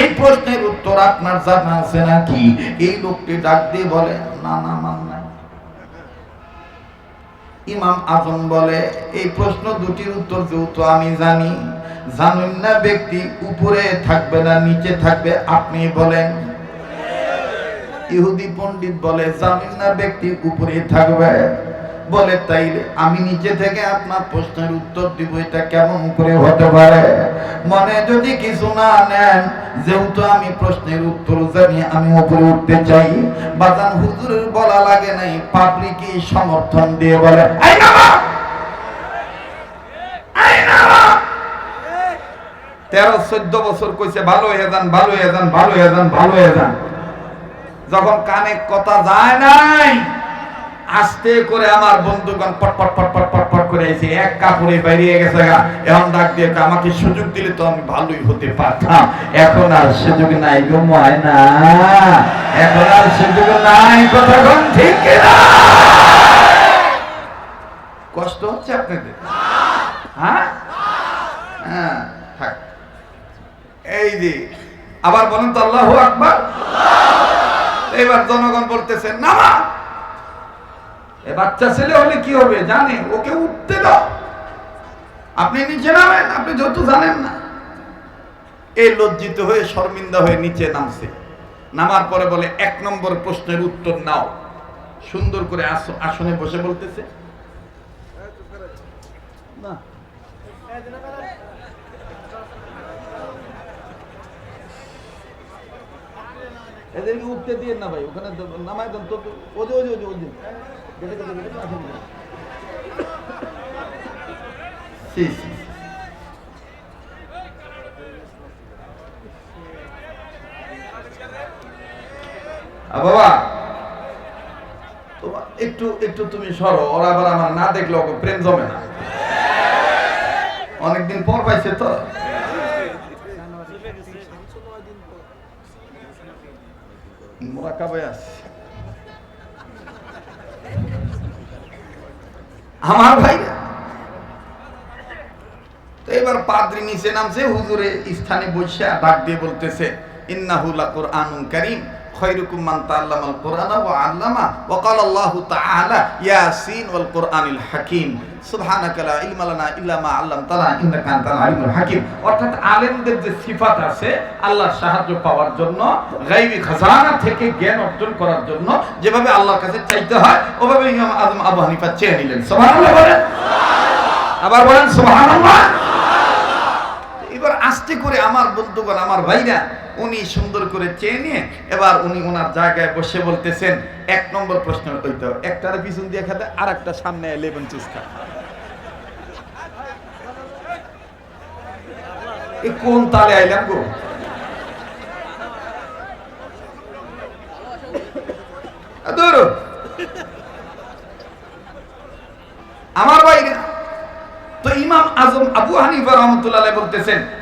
এই প্রশ্নের উত্তর আপনার জানা আছে নাকি? এই লোকটি ডাক দিয়ে বলে, না না মান ইমাম আজম বলে, এই প্রশ্ন দুটির উত্তর যেহেতু আমি জানি, জানুন না ব্যক্তি উপরে থাকবে না নিচে থাকবে, আপনি বলেন। ইহুদি পণ্ডিত বলে, জানুন না ব্যক্তি উপরে থাকবে? বলে, তাইলে আমি নিচে থেকে আপনার প্রশ্নের উত্তর দিব, এটা কেমন করে হতে পারে? মনে যদি কিছু না নেন, যেহেতু আমি প্রশ্নের উত্তর জানি, আমি উপরে উঠতে চাই। বাজান হুজুরের বলা লাগে নাই, পাবলিকই সমর্থন দিয়ে বলে! তেরো, চোদ্দ বছর কইছে, ভালো হয়ে যান, ভালো হয়ে যান, ভালো হয়ে যান, ভালো হয়ে যান। যখন কানে কথা যায় নাই আস্তে করে আমার বন্ধুগণ পট পট পট পট পট পট করে এসে এক কাপড়ে বেরিয়ে গেছে গা। এখন ডাক দিয়ে আমাকে সুযোগ দিলে তো আমি ভালোই হতে পারতাম। এখন আর সুযোগ নাই গো ময়না। এখন আর সুযোগ নাই কথা কোন ঠিক কিনা? কষ্ট হচ্ছে আপনাদের? হ্যাঁ? হ্যাঁ থাক। এই যে, আবার বলেন তো আল্লাহু আকবার। এবার জনগণ বলতেছে, নামা! বাচ্চা ছেলে হলে কি হবে? জানে, ওকে উঠতে দাও। আপনি নিচে নামেন, আপনি যত জানেন না। এই লজ্জিত হয়ে, শর্মিন্দা হয়ে নিচে নামছে। নামার পরে বলে, এক নম্বর প্রশ্নের উত্তর নাও। সুন্দর করে আসনে বসে বলতেছে। না। এদেরকে উঠতে দিয়ে না ভাই, ওখানে নামায় দেন তো ওজে ওজে ওজে ওজে সি। আ, বাবা। তোমার একটু একটু তুমি সরো। ওরা আবার আমার না দেখলে ওকে প্রেম জমে না। অনেকদিন পর পাইছে তো। মোরাকাবে আছে। আমার ভাই তো এবার পাদ্রি নিচে নামছে, হুজুরে স্থানে বসে ডাক দিয়ে বলতেছে, ইন্নাহু কোরআন কারীম। খৈরুকুম মান ওয়া আল্লামা ওয়া তাআলা ইয়াসিন ওয়াল কুরআনিল সুবহানাকা লা ইলমা লানা ইল্লা মা আল্লামতানা ইন্নাকা আনতাল আলিমুল অর্থাৎ আলেমদের যে সিফাত আছে, আল্লাহর সাহায্য পাওয়ার জন্য, গায়বী খাজানা থেকে জ্ঞান অর্জন করার জন্য যেভাবে আল্লাহর কাছে চাইতে হয়, ওভাবে ইমাম আজম আবু হানিফা চেয়ে নিলেন। সুবহানাল্লাহ বলেন? আবার বলেন সুবহানাল্লাহ? এবার আস্তে করে আমার বন্ধুগণ, আমার ভাইরা উনি সুন্দর করে চেয়ে নিয়ে এবার উনি ওনার জায়গায় বসে বলতেছেন, এক নম্বর প্রশ্ন হইতো একটার পিছন দিয়ে খেতে আর একটা সামনে লেবন চুস কোন তালে আইলাম গো? আমার বাইরে তো ইমাম আজম আবু হানিফা রহমতুল্লাহ বলতেছেন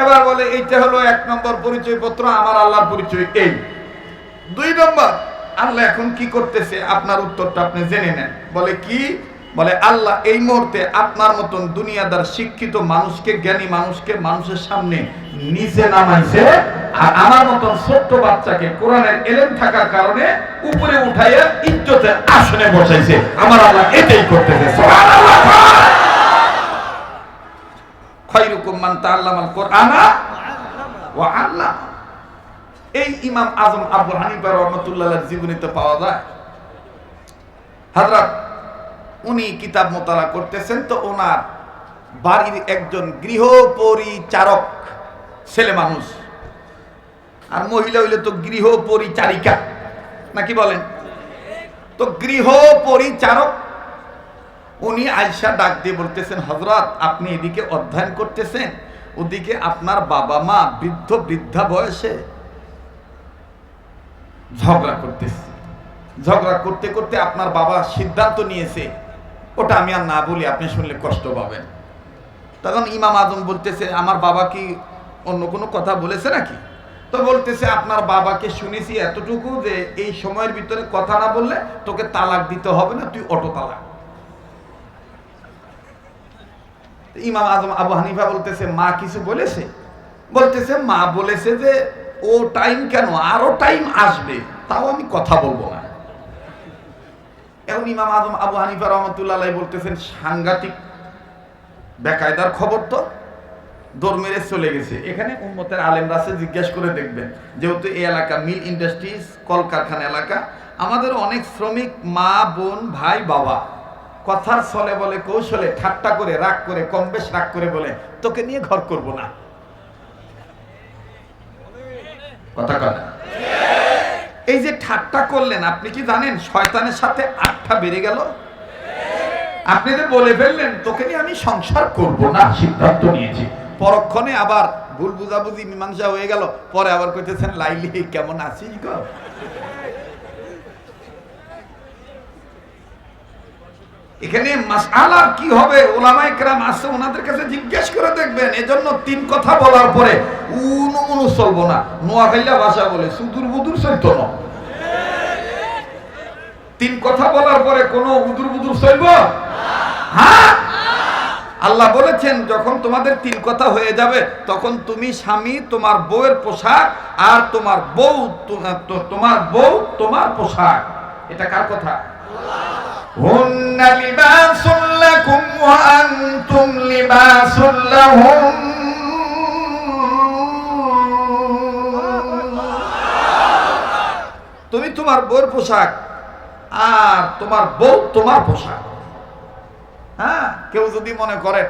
এবার বলে, এইটা হলো এক নম্বর পরিচয় পত্র আমার আল্লাহর পরিচয় এই। দুই নম্বর, আল্লাহ এখন কি করতেছে? আপনার উত্তরটা আপনি জেনে নেন। বলে কি? বলে, আল্লাহ এই মুহূর্তে আপনার মতন দুনিয়াদার শিক্ষিত মানুষকে, জ্ঞানী মানুষকে মানুষের সামনে নিচে নামাইছে, আর আমার মতন ছোট্ট বাচ্চাকে কোরআনের এলেম থাকার কারণে উপরে উঠাইয়া ইজ্জতের আসনে বসাইছে। আমার আল্লাহ এটাই করতেছে। খৈরুকুম মান তাআল্লামাল কুরআনা ওয়া আল্লাম এই ইমাম আজম আবু হানিফা রহমাতুল্লাহর জীবনীতে পাওয়া যায়। হযরত, উনি কিতাব মোতালা করতেছেন তো ওনার বাড়ির একজন গৃহ পরিচারক ছেলে মানুষ। আর মহিলা হইলে তো গৃহ পরিচারিকা নাকি বলেন? তো গৃহ পরিচারক উনি আয়সা ডাক দিয়ে বলতেছেন হজরত আপনি এদিকে অধ্যয়ন করতেছেন? ওদিকে আপনার বাবা মা বৃদ্ধ, বৃদ্ধা বয়সে ঝগড়া করতেছে। ঝগড়া করতে করতে আপনার বাবা সিদ্ধান্ত নিয়েছে, ওটা আমি আর না বলি, আপনি শুনলে কষ্ট পাবেন। তখন ইমাম আজম বলতেছে, আমার বাবা কি অন্য কোনো কথা বলেছে নাকি? তো বলতেছে, আপনার বাবাকে শুনেছি এতটুকু যে এই সময়ের ভিতরে কথা না বললে তোকে তালাক দিতে হবে না, তুই অটো তালাক তো ইমাম আজম আবু হানিফা বলতেছে, মা কিছু বলেছে? বলতেছে, মা বলেছে যে, ও টাইম কেন? আরও টাইম আসবে। তাও আমি কথা বলব না। এখন ইমাম আজম আবু হানিফা রহমতুল্লাহ বলতেছেন, সাংঘাতিক বেকায়দার খবর তো। দৌড় মেরে চলে গেছে। এখানে উম্মতের আলেমরা আছে, জিজ্ঞেস করে দেখবেন। যেহেতু এই এলাকা মিল ইন্ডাস্ট্রিজ, কলকারখানা এলাকা, আমাদের অনেক শ্রমিক মা, বোন, ভাই, বাবা। কথার ছলে বলে, কৌশলে ঠাট্টা করে, রাগ করে, কম বেশ রাগ করে বলে, তোকে নিয়ে ঘর করব না। কথা কথা এই যে ঠাট্টা করলেন, আপনি কি জানেন শয়তানের সাথে আটটা বেড়ে গেল? আপনি যে বলে ফেললেন, তোকে নিয়ে আমি সংসার করব না, সিদ্ধান্ত নিয়েছি। পরক্ষণে আবার ভুল বুঝাবুঝি, মীমাংসা হয়ে গেল, পরে আবার কইতেছেন, লাইলি, কেমন আছিস গো? এখানে মাসালা কি হবে? ওলামাই কেরাম আছে ওনাদের কাছে জিজ্ঞেস করে দেখবেন। এজন্য তিন কথা বলার পরে উনু উনু চলবো না। নোয়াখাইলা ভাষা বলে, সুদূর বুদুর চলতো না। তিন কথা বলার পরে কোনো উদুর বুদুর চলব? হ্যাঁ? আল্লাহ বলেছেন, যখন তোমাদের তিন কথা হয়ে যাবে, তখন তুমি স্বামী, তোমার বউয়ের পোশাক, আর তোমার বউ তোমার বউ, তোমার পোশাক। এটা কার কথা? هن لباس لكم وأنتم لباس لهم তুমি তোমার বউর পোশাক আর তোমার বউ তোমার পোশাক হ্যাঁ কেউ যদি মনে করে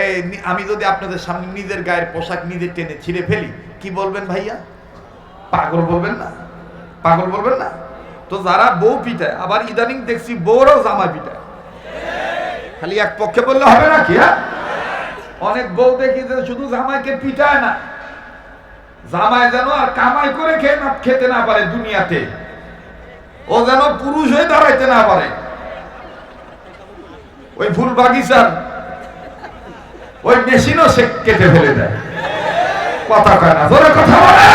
এই নি- আমি যদি আপনাদের সামনে নিজের গায়ের পোশাক নিজে টেনে ছিঁড়ে ফেলি কি বলবেন ভাইয়া পাগল বলবেন না পাগল বলবেন না তো যারা বউ পিটায়, আবার ইদানিং দেখছি বউরাও জামা পিটায়। খালি এক পক্ষে বললে হবে না কি হ্যাঁ? অনেক বউ দেখি যে শুধু জামাইকে পিটায় না। জামাই যেন আর কামাই করে খেয়ে না খেতে না পারে দুনিয়াতে। ও যেন পুরুষ হয়ে দাঁড়াইতে না পারে। ওই ফুল বাগিচার, ওই মেশিনও সে কেটে ফেলে দেয়। কথা কয় না কথা বলে।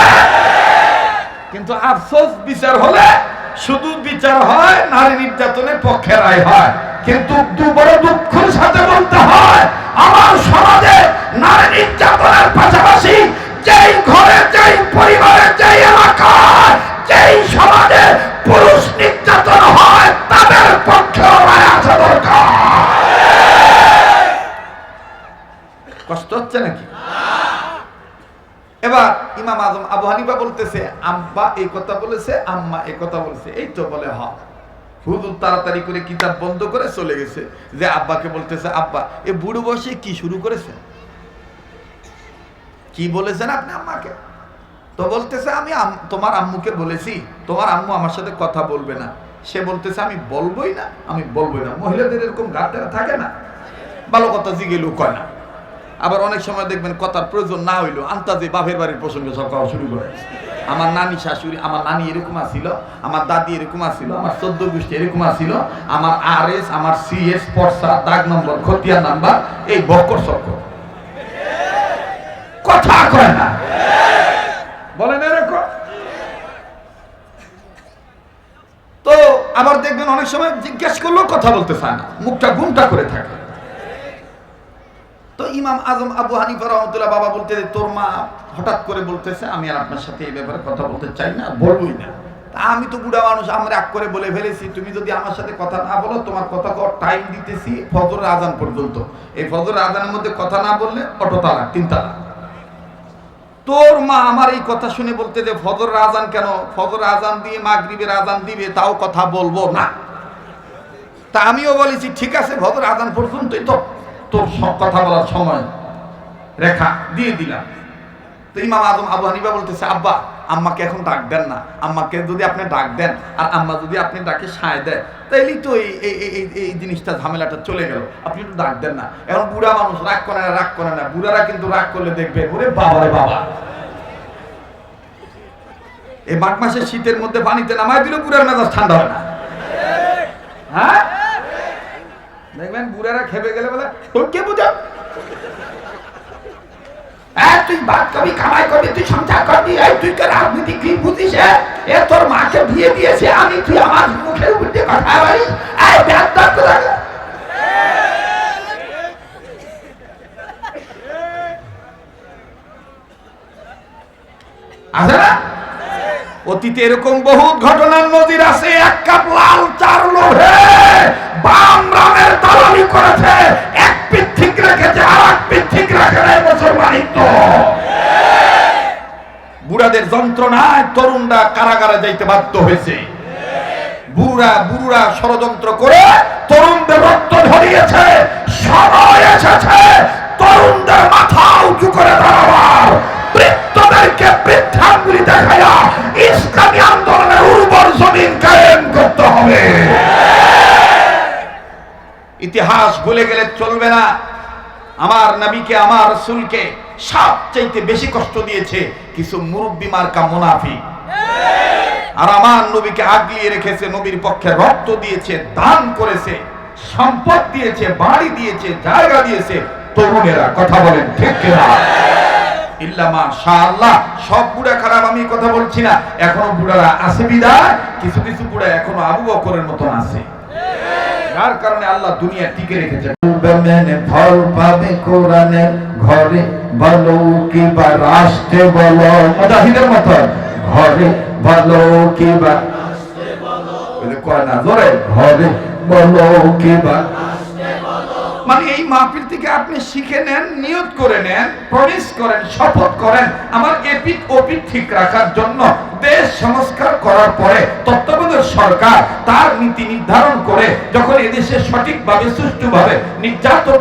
কিন্তু আফসোস বিচার হলে শুধু বিচার হয়, নারী নির্যাতনের পক্ষে রায় হয়। কিন্তু বড় দুঃখের সাথে বলতে হয়, আমার সমাজে নারী নির্যাতনের পাশাপাশি যেই ঘরে, যেই পরিবারে, যেই এলাকায়, যেই সমাজে পুরুষ নির্যাতন হয়, তাদের পক্ষেও রায় আসা দরকার। কষ্ট হচ্ছে নাকি? ইমাম আজম, আবু হানিফা বলতেছে, আব্বা এই কথা বলেছে, আম্মা এই কথা বলেছে। এই তো বলে হ হুজুর তাড়াতাড়ি করে কিতাব বন্ধ করে চলে গেছে, যে আব্বাকে বলতেছে, আব্বা, এ বুড়ো বসে কি শুরু করেছে কি বলেছেন আপনি আম্মাকে? তো বলতেছে, আমি তোমার আম্মুকে বলেছি, তোমার আম্মু আমার সাথে কথা বলবে না। সে বলতেছে, আমি বলবোই না, আমি বলবোই না। মহিলাদের এরকম গাড়তে থাকে না? ভালো কথা, জিগেলেও কয় না। আবার অনেক সময় দেখবেন কথার প্রয়োজন না হইল আন্তাজে বাপের বাড়ির প্রসঙ্গে সব খাওয়া শুরু করে। আমার নানি শাশুড়ি, আমার নানি এরকম আসিল আমার দাদি এরকম আসিল আমার চোদ্দ গোষ্ঠী এরকম আসিল আমার আর এস আমার সি এস পর্সা, দাগ নম্বর খতিয়ার নাম্বার, এই বক্কর চক্কর। কথা কয় না। বলেন এরকম। তো আবার দেখবেন অনেক সময় জিজ্ঞেস করলেও কথা বলতে চায় না। মুখটা ঘুমটা করে থাকে। তো ইমাম আজম আবু হানিফা রহমতুল্লাহ বাবা বলতে তোর মা হঠাৎ করে বলতেছে, আমি আর আপনার সাথে এই ব্যাপারে কথা বলতে চাই না, বলবই না। আমি তো বুড়া মানুষ, আমি রাগ করে বলে ফেলেছি, তুমি যদি আমার সাথে কথা না বলো, তোমার কথা টাইম দিতেছি ফজরের আজান পর্যন্ত। এই ফজরের আজানের মধ্যে কথা না বললে অটো তালাক তিন তালাক তোর মা আমার এই কথা শুনে বলতে যে ফজর আজান কেন? ফজর আজান দিয়ে মাগরিবের আজান দিবে, তাও কথা বলব না। তা আমিও বলেছি, ঠিক আছে ফজর আজান পর্যন্তই তো। তোর সব কথা বলার সময় রেখা দিয়ে দিলাম। তো ইমাম আজম আবু হানিফা বলতেছে, আব্বা, আম্মাকে এখন ডাক দেন না। আম্মাকে যদি আপনি ডাক দেন, আর আম্মা যদি আপনি ডাকে সায় দেয় তাইলেই তো এই এই জিনিসটা, ঝামেলাটা চলে গেল। আপনি একটু ডাক দেন না। এখন বুড়া মানুষ রাগ করে না, রাগ করে না। বুড়ারা কিন্তু রাগ করলে দেখবে, ওরে বাবা রে বাবা। এই মাঘ মাসে শীতের মধ্যে পানিতে নামায় দিলে বুড়ার মেজাজ ঠান্ডা হয় না। হ্যাঁ? দেখবেন বুড়ারা খেপে গেলে বলে, তোর কে বুঝা? এই তুই বাদ করবি কামাই করবি, তুই সংসার করবি তুই কে রাজনীতি কি বুঝিস, এ? তোর মাকে বিয়ে দিয়েছে, আমি তুই আমার মুখের দিয়ে কথা এই ব্যাগ না? অতীতে এরকম বহু ঘটনার নজির আছে, এক কাপ লাল চার লোভে বাম রামের দালালি করেছে, এক পিঠ রেখেছে আর এক পিঠ ঠিক রাখে নাই মুসলমানিত্ব বুড়াদের যন্ত্রণায় তরুণরা কারাগারে যাইতে বাধ্য হয়েছে। বুড়া বুড়া ষড়যন্ত্র করে তরুণদের রক্ত ধরিয়েছে সময় এসেছে, তরুণদের মাথা উঁচু করে দাঁড়াবার। বৃত্তদেরকে বৃদ্ধাঙ্গুলি দেখায়া ইসলামী আন্দোলনের উর্বর জমিন কায়েম করতে হবে। ইতিহাস ভুলে গেলে চলবে না। আমার নবীকে, আমার রসুলকে সবচাইতে বেশি কষ্ট দিয়েছে কিছু মুরব্বী মার্কা মুনাফিক। আর আমার নবীকে আগলিয়ে রেখেছে, নবীর পক্ষে রক্ত দিয়েছে, দান করেছে, সম্পদ দিয়েছে, বাড়ি দিয়েছে, জায়গা দিয়েছে। তরুণেরা কথা বলেন ঠিক কিনা? ইল্লামা শাআল্লাহ সব বুড়া খারাপ আমি কথা বলছি না। এখনও বুড়ারা আছে বিদায়? কিছু কিছু বুড়া এখনও আবু বকরের মতন আছে। যার কারণে আল্লাহ দুনিয়া টিকে রেখেছে। মেনে ফল পাবে কোরআনের ঘরে। বলো কিবা রাষ্ট্রে বলো। মুজাহিদের মতো ঘরে বলো কিবা ঘরে বলো কিবা মানে এই মাহফিল থেকে আপনি শিখে নেন, নিয়ত করে নেন প্রমিস করেন, শপথ করেন আমার এপিট ওপিট ঠিক রাখার জন্য, দেশ সংস্কার করার পরে তত্ত্বাবধায়ক সরকার তার নীতি নির্ধারণ করে যখন এদেশে সঠিকভাবে, সুষ্ঠুভাবে নির্যাতন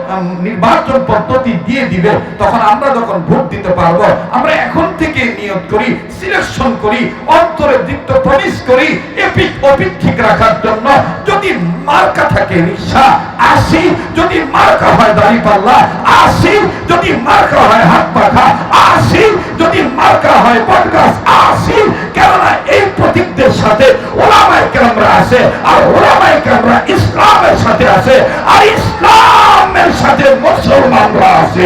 নির্বাচন পদ্ধতি দিয়ে দিবে, তখন আমরা যখন ভোট দিতে পারব, আমরা এখন থেকে নিয়ত করি সিলেকশন করি, অন্তরে দীপ্ত প্রমিস করি এপিট ওপিট ঠিক রাখার জন্য যদি মার্কা থাকে রিক্সা আসি যদি মার্কা হয় দাড়ি পাল্লা আসিফ যদি মার্কা হয় হাত পাখা আসিফ যদি মার্কা হয় বটগাছ আসিফ কেননা এই প্রতীকদের সাথে ওলামায় কেরামরা আছে আর ওলামায় কেরামরা ইসলামের সাথে আছে আর ইসলামের সাথে মুসলমানরা আছে।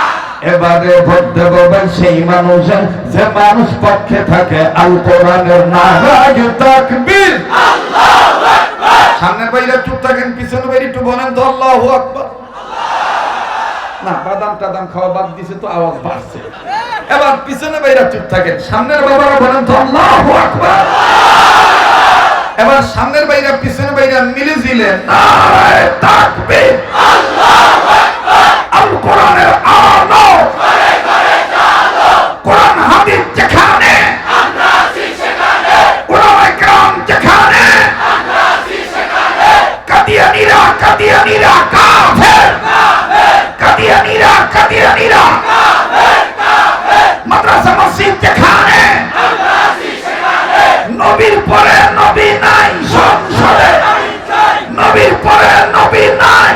এবারে ভোট সেই মানুষের। যে মানুষ পক্ষে থাকে, আল কোরআনের নারাজ বাইরে চুপ থাকেন পিছনের বাইরে একটু বলেন তো, আল্লাহু না, বাদাম টাদাম খাওয়া বাদ দিছে তো আওয়াজ বাড়ছে। এবার পিছনে বাইরে চুপ থাকেন, সামনের বাবারা বলেন এবার সামনের বাইরে পিছনের বাইরে মিলে নারায়ে তাকবীর আল্লাহু আকবার আল কোরআনের আলো কোরআন হাদিস যেখানে আমরা আছি সেখানে ওলামায়ে কেরাম যেখানে কাদিয়ানিরা কাফের কাদিয়ানিরা কাদিয়ানিরা মাদ্রাসা মসজিদ যেখানে, নবীর পরে নবী নাই, সংসদে নবীর পরে নবী নাই।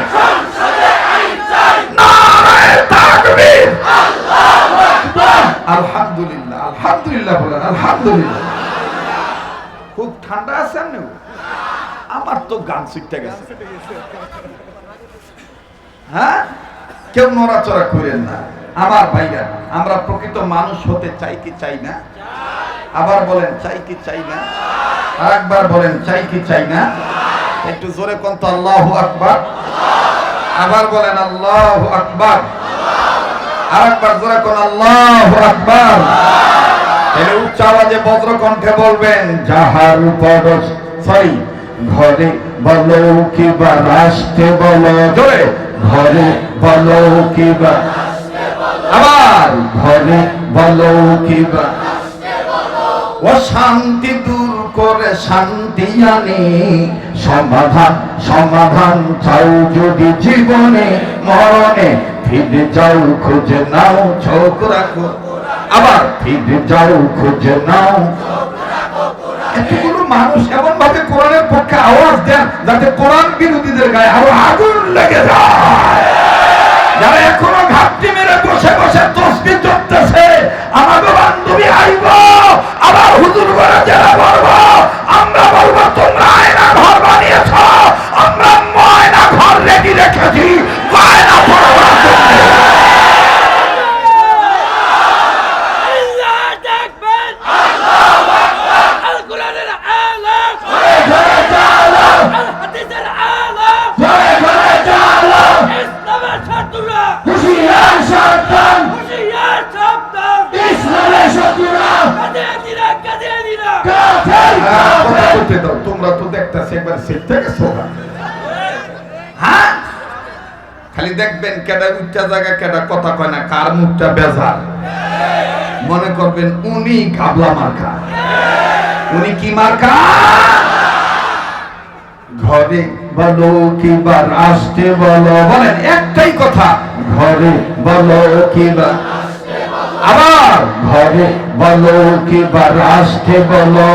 আলহামদুলিল্লাহ আলহামদুলিল্লাহ বলেন, আলহামদুলিল্লাহ। খুব ঠান্ডা আছে আপনি আমার তো গান শিখতে গেছে। হ্যাঁ? কেউ নড়াচড়া করেন না। আমার ভাইরা, আমরা প্রকৃত মানুষ হতে চাই কি চাই না? আবার বলেন, চাই কি চাই না? আরেকবার বলেন, চাই কি চাই না? একটু জোরে কোন তো আল্লাহু আকবার। আবার বলেন, আল্লাহু আকবার। আরেকবার জোরে কোন, আল্লাহু আকবার। এর উচ্চ আওয়াজে বজ্র কণ্ঠে বলবেন, যাহার পরশ সরি, ঘরে বলো কিবা রাষ্ট্রে বলো। জোরে। ঘরে বলো কিবা আবার ঘরে বলো কিবা ও শান্তি দূর করে শান্তি আনি। সমাধান সমাধান চাও যদি জীবনে। মরণে ফিরে যাও, খুঁজে নাও, চোখ রাখো। আবার ফিরে যাও, খুঁজে নাও। এতগুলো মানুষ এমন ভাবে কোরআনের পক্ষে আওয়াজ দেন যাতে কোরআন বিরোধীদের গায়ে আরও আগুন লেগে যায় যারা এখনও ঘাপটি মেরে বসে বসে তসবি চলতেছে আমাকে বান্ধবী আইব আবার হুজুর করে যারা বলব আমরা বলব তোমরা আয়না ঘর বানিয়েছ আমরা ময়না ঘর রেডি রেখেছি ময়না পড়বার জন্য। আল্লাহ দেখবেন আল কোরআনের আলোক আল হাদিসের আলোক ইসলামের ছাত্ররা হুঁশিয়ার সাবধান হুশিয়ার সাবধান ইসলামের শত্রুরা কাঁদে দিরা কাঁদে দিরা কাফের কাফের তোমরা তো দেখতেছ একবার সেট থেকে সোগা হ্যাঁ? খালি দেখবেন কেডা উচ্চা জায়গা, কেডা কথা কয় না, কার মুখটা বেজার। মনে করবেন উনি কাবলা মার্কা। উনি কি মার্কা? ঘরে বলো কিবা রাষ্ট্রে বলো। বলেন, একটাই কথা, ঘরে বলো কিবা আবার ঘরে বলো কিবা রাষ্ট্রে বলো,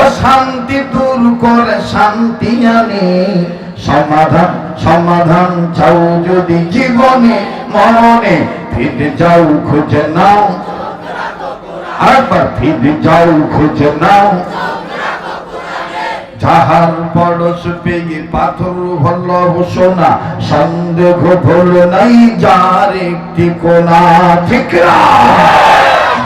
ও শান্তি দূর করে শান্তি আনে। সমাধান সমাধান চাও যদি জীবনে মরণে ফিরে যাও, খুঁজে নাও। আরেকবার, ফিরে যাও, খুঁজে নাও। যাহার পরশ পেয়ে পাথর হল সোনা সন্দেহ ভুল নাই যার একটি কোনা। ঠিক না?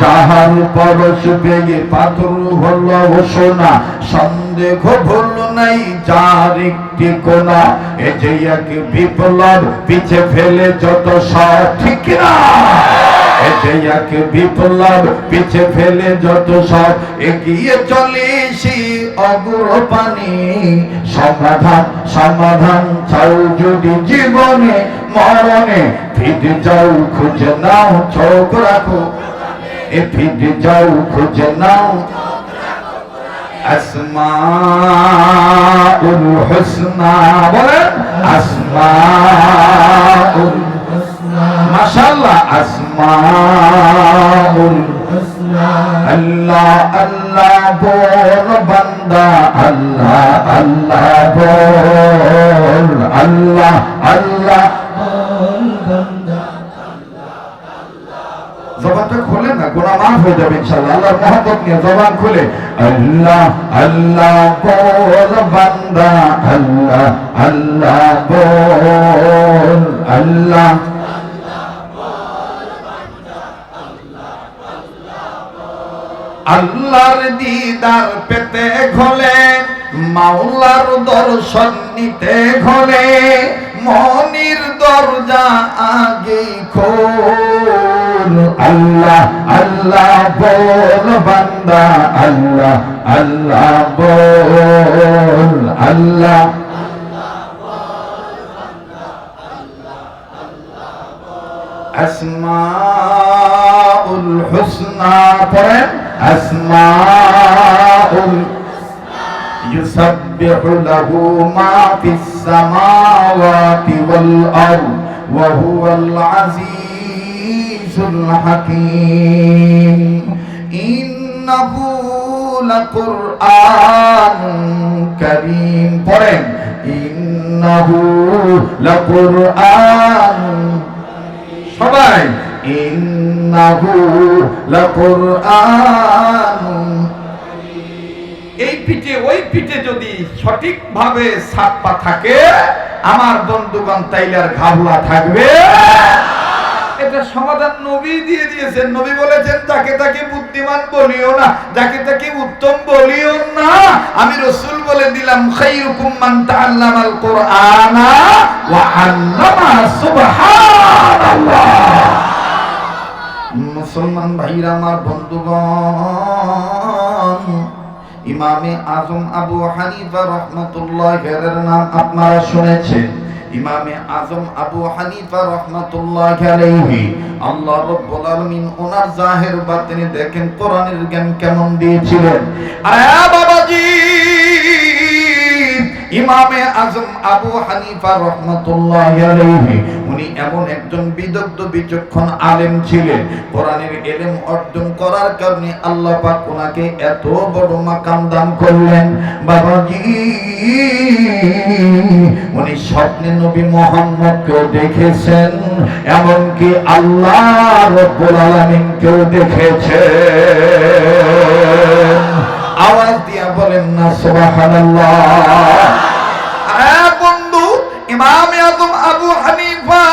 যাহার পরশ পেয়ে পাথর হল সোনা সন্দেহ ভুল নাই যার একটি কোনা। এ যে এক বিপ্লব পিছে ফেলে যত সব এতে এক বিপ্লব পিছে ফেলে যত সব এগিয়ে চলে সেই সমাধান সমাধান চাও যদি জীবনে, মরণে। ফিরে যাও, খুঁজে নাও, চোখ রাখো। এ ফিরে যাও, খুঁজে নাও। আসমাউল হুসনা বলেন, আসমাউল মাশাআল্লাহ আসমাউল আল্লাহ আল্লাহ বল বান্দা আল্লাহ আল্লাহ বল আল্লাহ আল্লাহ জবানটা খুলে না গোনা মাফ হয়ে যাবে ইনশাআল্লাহ আল্লাহর মহব্বত নিয়ে জবান খুলে আল্লাহ আল্লাহ বল বান্দা আল্লাহ আল্লাহ বল আল্লাহ আল্লাহর দিদার পেতে ঘলে, মাওলার দর্শন নিতে ঘলে, মনির দরজা আগে খোল। আল্লাহ আল্লাহ বল বান্দা, আল্লাহ আল্লাহ বল, আল্লাহ। আসমাউল হুসনা পড়েন। আসমাউল يسبح له ما في السماوات والأرض وهو العزيز الحكيم إنه لقرآن كريم পড়েন إنه لقرآن সবাই এই পিঠে, ওই পিঠে যদি সঠিকভাবে ছাপ্পা থাকে, আমার বন্ধুগণ তাইলার ঘাবলা থাকবে। সমাধান নবী দিয়ে দিয়েছেন। নবী বলেছেন, যাকে তাকে বুদ্ধিমান বলিও না, যাকে তাকে উত্তম বলিও না। আমি রসুল বলে দিলাম, খাইরুকুম মান তাআল্লামাল কুরআনা ওয়া আল্লামা সুবহানাল্লাহ। মুসলমান ভাইরা, আমার বন্ধুগণ, ইমামে আজম আবু হানিফা রহমতুল্লাহ নাম আপনারা শুনেছেন। ইমামে আজম আবু হানিফা রহমাতুল্লাহ আলাইহি, আল্লাহ রাব্বুল আলামিন ওনার জাহের বাতিনে দেখেন, কোরআনের জ্ঞান কেমন দিয়েছিলেন। আরে বাবাজি! ইমামে আজম আবু হানিফা রহমাতুল্লাহ আলাইহি, উনি এমন একজন বিদগ্ধ, বিচক্ষণ আলেম ছিলেন। কোরআনের এলেম অর্জন করার কারণে আল্লাহ পাক ওনাকে এত বড় মাকাম দান করলেন। বাবাজি, উনি স্বপ্নে নবী মোহাম্মদকেও দেখেছেন, এমনকি আল্লাহ রব্বুল আলামিনকেও দেখেছেন। আওয়াজ দিয়া বলেন না, সুবহানাল্লাহ। ইমাম আজম আবু হানিফা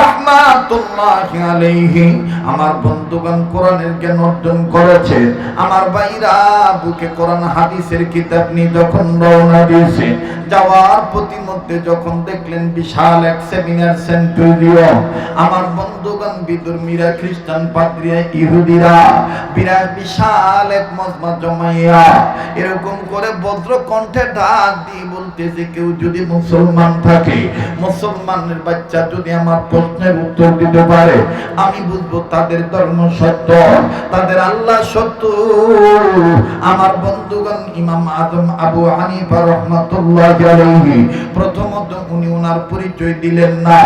রাহমাতুল্লাহি আলাইহি আমার বন্ধুগণ কোরআনের জ্ঞান অর্জন করেছে, আমার ভাইরা বুকে কোরআন, হাদিসের কিতাব নিয়ে যখন রওনা দিয়েছে, যাওয়ার প্রতিমধ্যে যখন দেখলেন বিশাল এক সেমিনার সেন্টুরিয়ন আমার বন্ধুগণ বিদুর্মীরা, খ্রিস্টান পাদ্রিয়া, ইহুদিরা, বিরাট বিশাল এক মজমা জমাইয়া এরকম করে বজ্র কণ্ঠে ডাক দিয়ে বলতেছে, কেউ যদি মুসলমান থাকে, মুসলমানের বাচ্চা যদি আমার প্রশ্নের উত্তর দিতে পারে, আমি বুঝব তাদের ধর্ম সত্য, তাদের আল্লাহ সত্য। আমার বন্ধুগণ, ইমাম আজম আবু হানিফা রহমাতুল্লাহ প্রথমত উনি ওনার পরিচয় দিলেন না।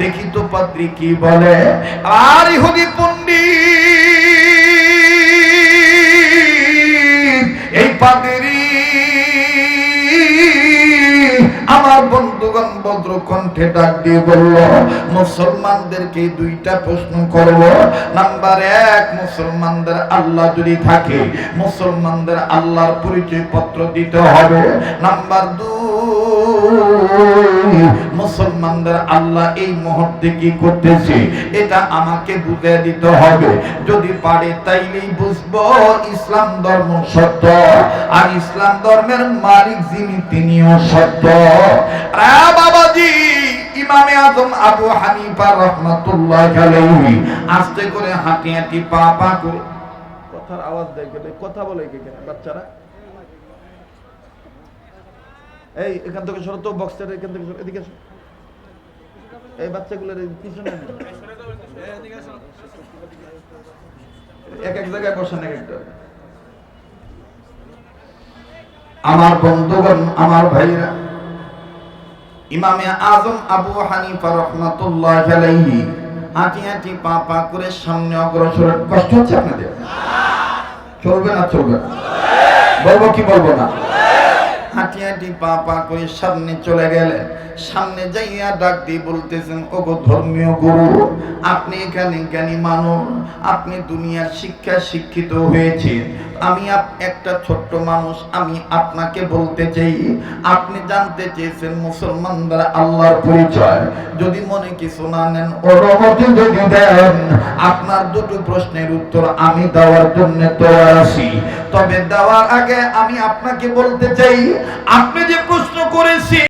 দেখি তো পাদ্রী কি বলে? আর ইহুদি পণ্ডিত, এই পাদেরি আমার বন্ধুগণ বদ্র কণ্ঠে ডাক দিয়ে বলল, মুসলমানদেরকে দুইটা প্রশ্ন করব নাম্বার এক, মুসলমানদের আল্লাহ যদি থাকে, মুসলমানদের আল্লাহর পরিচয় পত্র দিতে হবে। নাম্বার দুই মুসলমানদের আল্লাহ এই মুহূর্তে কি করতেছে? এটা আমাকে বুঝে দিতে হবে। যদি পারে তাইলেই বুঝব ইসলাম ধর্ম সত্য। আর ইসলাম ধর্মের মালিক যিনি, তিনিও সত্য। বাবাজি, ইমামে আজম আবু হানিফা রহমাতুল্লাহ আলাইহি। আস্তে করে হাঁটি হাঁটি পা পা করে কথার আওয়াজ গেলে কথা বলে কে বাচ্চারা? এই, এখান থেকে সরো তো বক্সের এখান থেকে সরো, এদিকে। এই বাচ্চাগুলোর পিছনে। এক এক জায়গায় বসেন, এক একটা আমার বন্ধুগণ, আমার ভাইরা ইমামে আজম আবু হানিফা রহমাতুল্লাহ আলাইহি হাঁটি হাঁটি পা পা করে সামনে অগ্রসর কষ্ট হচ্ছে আপনাদের চলবে না চলবে না বলব কি বলব না হাঁটি হাঁটি পা পা করে সামনে চলে গেলেন। সামনে যাইয়া ডাক দিয়ে বলতেছেন, ওগো ধর্মীয় গুরু, আপনি এখানে জ্ঞানী মানুষ, আপনি দুনিয়ার শিক্ষা শিক্ষিত হয়েছে আমি একটা ছোট্ট মানুষ, আমি আপনাকে বলতে চাই, আপনি জানতে চেয়েছেন মুসলমানদের আল্লাহর পরিচয়। যদি মনে কিছু না নেন, অনুমতি যদি দেন, আপনার দুটো প্রশ্নের উত্তর আমি দেওয়ার জন্য তৈরি আছি। তবে দেওয়ার আগে আমি আপনাকে বলতে চাই, আপনি যে প্রশ্ন করেছি